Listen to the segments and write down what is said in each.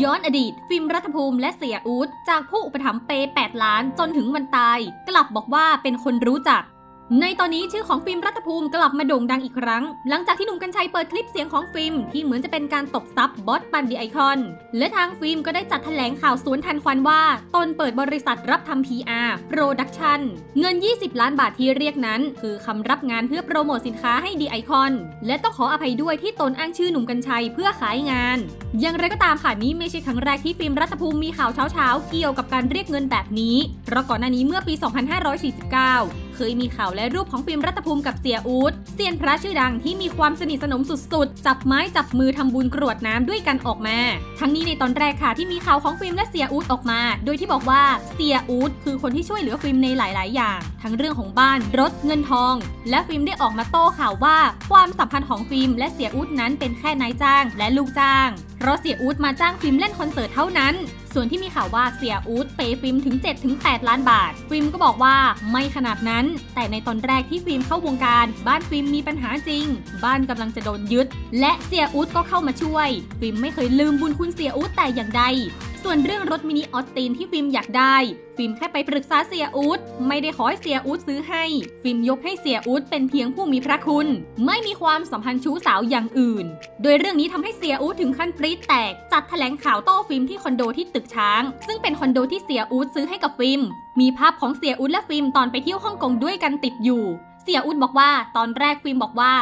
ย้อนอดีต ฟิล์มรัฐภูมิและเสียอูดจากผู้อุปถัมภ์เปย์8ล้านจนถึงวันตาย กลับบอกว่าเป็นคนรู้จัก ในตอนนี้ชื่อของฟิล์มรัฐภูมิกลับมาโด่งดังอีกครั้ง หลังจากที่หนุ่มกัญชัยเปิดคลิปเสียงของฟิล์มที่เหมือนจะเป็นการตบซับบอสปันดีไอคอน และทางฟิล์มก็ได้จัดแถลงข่าวสวนทันควันว่า ตนเปิดบริษัทรับทำ PR Production เงิน 20 ล้านบาทที่เรียกนั้น คือคำรับงานเพื่อโปรโมทสินค้าให้ดีไอคอน และต้องขออภัยด้วยที่ตนอ้างชื่อหนุ่มกัญชัยเพื่อขายงาน อย่างไรก็ตามค่ะนี้ไม่ใช่ครั้งแรกที่ฟิล์มรัฐภูมิมีข่าวเช้าๆเกี่ยวกับการเรียกเงินแบบนี้เพราะก่อนหน้านี้เมื่อปี 2549 ยมีข่าวและรูปของฟิล์มรัฐภูมิกับเสียอูดเซียนพระชื่อดังที่มีความสนิทสนมสุดๆ จับไม้จับมือทำบุญกรวดน้ำด้วยกันออกมา ทั้งนี้ในตอนแรกค่ะที่มีข่าวของฟิล์มและเสียอูดออกมา โดยที่บอกว่าเสียอูดคือคนที่ช่วยเหลือฟิล์มในหลาย ๆ อย่าง ทั้งเรื่องของบ้านรถเงินทอง และฟิล์มได้ออกมาโต้ข่าวว่า ความสัมพันธ์ของฟิล์มและเสียอูดนั้นเป็นแค่นายจ้างและลูกจ้าง เพราะเสียอูดมาจ้างฟิล์มเล่นคอนเสิร์ตเท่านั้น ส่วนที่มีข่าวว่าเสียอูดเปย์ฟิล์มถึง 7-8 ล้านบาท ฟิล์มก็บอกว่าไม่ขนาดนั้น แต่ในตอนแรกที่ฟิล์มเข้าวงการ บ้านฟิล์มมีปัญหาจริง บ้านกำลังจะโดนยึด และเสียอูดก็เข้ามาช่วย ฟิล์มไม่เคยลืมบุญคุณเสียอูดแต่อย่างใด ส่วนเรื่องรถมินิออสตินที่ฟิล์มอยากได้ ฟิล์มแค่ไปปรึกษาเสียอูดไม่ได้ขอให้เสียอูดซื้อให้ ฟิล์มยกให้เสียอูดเป็นเพียงผู้มีพระคุณ ไม่มีความสัมพันธ์ชู้สาวอย่างอื่น โดยเรื่องนี้ทำให้เสียอูดถึงขั้นปรี๊ดแตก จัดแถลงข่าวโต้ฟิล์มที่คอนโดที่ตึกช้าง ซึ่งเป็นคอนโดที่เสียอูดซื้อให้กับฟิล์มมีภาพของเสียอูดและฟิล์มตอนไปเที่ยวฮ่องกงด้วยกันติดอยู่ เสียอูดบอกว่าตอนแรกฟิล์มบอกว่า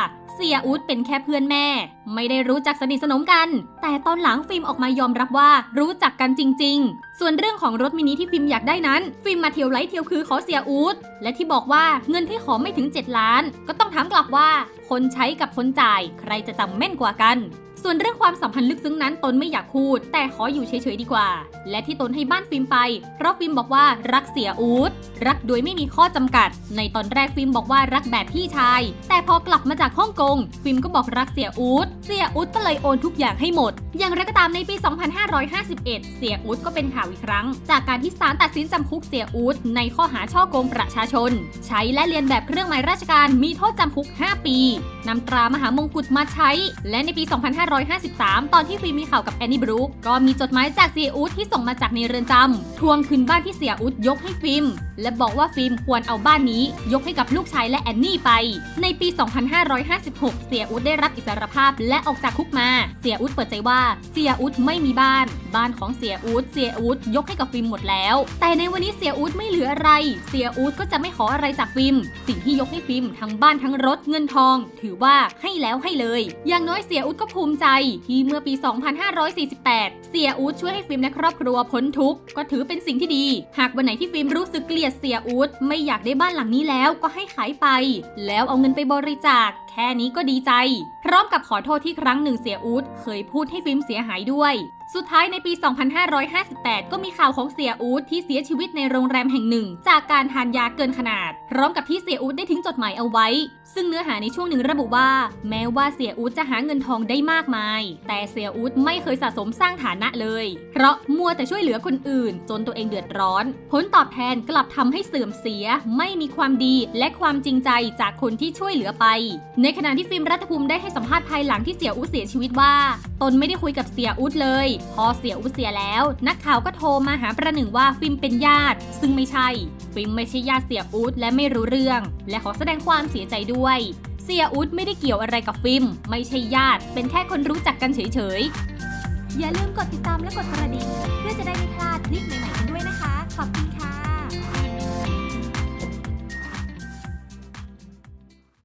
เสียอูดเป็นแค่เพื่อนแม่ ไม่ได้รู้จักสนิทสนมกัน แต่ตอนหลังฟิล์มออกมายอมรับว่ารู้จักกันจริง ๆ ส่วนเรื่องของรถมินิที่ฟิล์มอยากได้นั้นฟิล์มมาเที่ยวไลท์เที่ยวคือขอเสียอูดและที่บอกว่าเงินที่ขอไม่ถึง 7 ล้าน ก็ต้องถามกลับว่า คนใช้กับคนจ่าย ใครจะจำแม่นกว่ากัน ส่วนเรื่องความสัมพันธ์ลึกซึ้งนั้นตนไม่อยากพูด แต่ขออยู่เฉยๆดีกว่า และที่ตนให้บ้านฟิล์มไป เพราะฟิล์มบอกว่ารักเสียอูดรักโดยไม่มีข้อจำกัด ในตอนแรกฟิล์มบอกว่ารักแบบพี่ชาย แต่พอกลับมาจากฮ่องกง ฟิล์มก็บอกรักเสียอูดเสียอูดก็เลยโอนทุกอย่างให้หมด อย่างไรก็ตามในปี 2551 เสียอูดก็เป็นข่าวอีกครั้ง จากการที่ศาลตัดสินจำคุกเสียอูดในข้อหาช่อโกงประชาชน ใช้และเรียนแบบเครื่องหมายราชการมีโทษจำคุก 5 ปีนำตรามหามงกุฎมาใช้ และในปี 25 2553 ตอนที่ฟิล์มมีข่าวกับแอนนี่บรูคก็มีจดหมายจากเสียอูดที่ส่งมาจากในเรือนจำทวงคืนบ้านที่เสียอูดยกให้ฟิล์มและบอกว่าฟิล์มควรเอาบ้านนี้ ยกให้กับลูกชายและแอนนี่ไป ในปี 2556 เสียอูดได้รับอิสรภาพและออกจากคุกมา เสียอูดเปิดใจว่าเสียอูดไม่มีบ้าน บ้านของเสียอูดเสียอูดยกให้กับฟิล์มหมดแล้ว แต่ในวันนี้เสียอูดไม่เหลืออะไร เสียอูดก็จะไม่ขออะไรจากฟิล์มสิ่งที่ยกให้ฟิล์มทั้งบ้านทั้งรถเงินทอง ถือว่าให้แล้วให้เลย อย่างน้อยเสียอูดก็ภูมิใจที่เมื่อปี 2548 เสียอูดช่วยให้ฟิล์มและครอบครัวพ้นทุกข์ก็ถือเป็นสิ่งที่ดี หากวันไหนที่ฟิล์มรู้สึกเกลียดเสียอูดไม่อยากได้บ้านหลังนี้แล้วก็ให้ขายไป แล้วเอาเงินไปบริจาค แค่นี้ก็ดีใจ พร้อมกับขอโทษที่ครั้งหนึ่งเสียอูดเคยพูดให้ฟิล์มเสียหายด้วย สุดท้ายในปี 2558 ก็มีข่าวของเสียอูดที่เสียชีวิตในโรงแรมแห่งหนึ่ง จากการทานยาเกินขนาด พร้อมกับที่เสียอูดได้ทิ้งจดหมายเอาไว้ ซึ่งเนื้อหาในช่วงหนึ่งระบุว่า แม้ว่าเสียอูดจะหาเงินทองได้มากมาย แต่เสียอูดไม่เคยสะสมสร้างฐานะเลย เพราะมัวแต่ช่วยเหลือคนอื่น จนตัวเองเดือดร้อน ผลตอบแทนกลับทำให้เสื่อมเสีย ไม่มีความดีและความจริงใจจากคนที่ช่วยเหลือไป ในขณะที่ฟิล์มรัฐภูมิได้ให้สัมภาษณ์ภายหลังที่เสียอูดเสียชีวิตว่า ตนไม่ได้คุยกับเสียอูดเลยพอเสียอูดเสียแล้ว นักข่าวก็โทรมาหาประหนึ่งว่าฟิล์มเป็นญาติ ซึ่งไม่ใช่ ฟิล์มไม่ใช่ญาติเสียอูดและไม่รู้เรื่อง และขอแสดงความเสียใจด้วย เสียอูดไม่ได้เกี่ยวอะไรกับฟิล์มไม่ใช่ญาติ เป็นแค่คนรู้จักกันเฉยๆอย่าลืมกดติดตามและกดกระดิ่งเพื่อจะได้ไม่พลาดคลิปใหม่